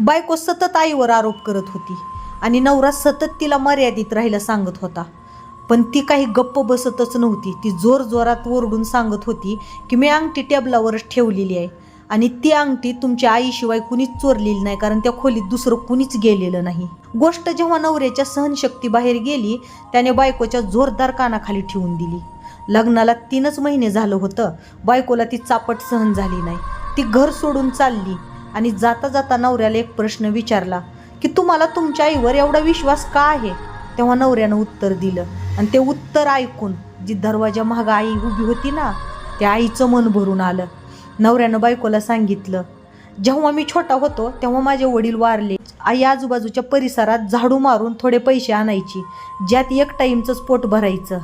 बायको सतत आईवर आरोप करत होती आणि नवरा सतत तिला मर्यादित राहायला सांगत होता. पण ती काही गप्प बसतच नव्हती. ती जोर जोरात ओरडून सांगत होती की मी अंगठी टेबलावरच ठेवलेली आहे आणि ती अंगठी तुमच्या आईशिवाय कुणीच चोरलेली नाही कारण त्या खोलीत दुसरं कुणीच गेलेलं नाही. गोष्ट जेव्हा नवऱ्याच्या सहनशक्ती बाहेर गेली त्याने बायकोच्या जोरदार कानाखाली ठेवून दिली. लग्नाला तीनच महिने झालं होतं. बायकोला ती चापट सहन झाली नाही. ती घर सोडून चालली. आणि जाता जाता नवऱ्याला एक प्रश्न विचारला की तुम्हाला तुमच्या आईवर एवढा विश्वास का आहे? तेव्हा नवऱ्यानं उत्तर दिलं. आणि ते उत्तर ऐकून जी दरवाजा महाग आई उभी होती ना त्या आईचं मन भरून आलं. नवऱ्यानं बायकोला सांगितलं जेव्हा मी छोटा होतो तेव्हा माझे वडील वारले. आई आजूबाजूच्या परिसरात झाडू मारून थोडे पैसे आणायची. ज्यात एक टाईमचंच पोट भरायचं.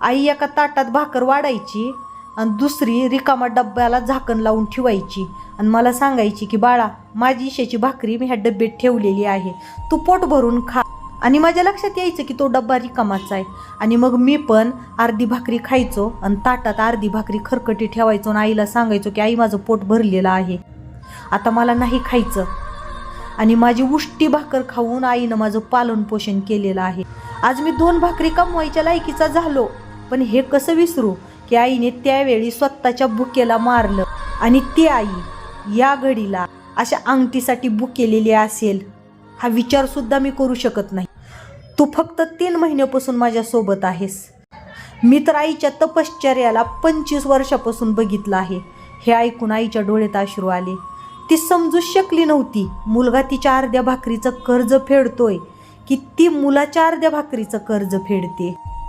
आई एका ताटात भाकर वाढायची आणि दुसरी रिकामा डब्याला झाकण लावून ठेवायची. आणि मला सांगायची की बाळा माझी इशेची भाकरी मी ह्या डब्यात ठेवलेली आहे. तू पोट भरून खा. आणि माझ्या लक्षात यायचं की तो डब्बा रिकामाचा आहे. आणि मग मी पण अर्धी भाकरी खायचो आणि ताटात अर्धी भाकरी खरकटी ठेवायचो आणि आईला सांगायचो की आई माझं पोट भरलेलं आहे. आता मला नाही खायचं. आणि माझी उष्टी भाकर खाऊन आईनं माझं पालनपोषण केलेलं आहे. आज मी दोन भाकरी कमवायच्या लायकीचा झालो पण हे कसं विसरू की आईने त्यावेळी स्वतःच्या भुकेला मारलं. आणि ती आई या घडीला अशा अंगठीसाठी बुक केलेली असेल हा विचार सुद्धा मी करू शकत नाही. तू फक्त तीन महिन्यापासून माझ्यासोबत आहेस. मी तर आईच्या तपश्चर्याला पंचवीस वर्षापासून बघितलं आहे. हे ऐकून आईच्या डोळ्यात अश्रू आले. ती समजू शकली नव्हती. मुलगा तिच्या अर्ध्या भाकरीचं कर्ज फेडतोय की ती मुलाच्या अर्ध्या भाकरीचं कर्ज फेडते.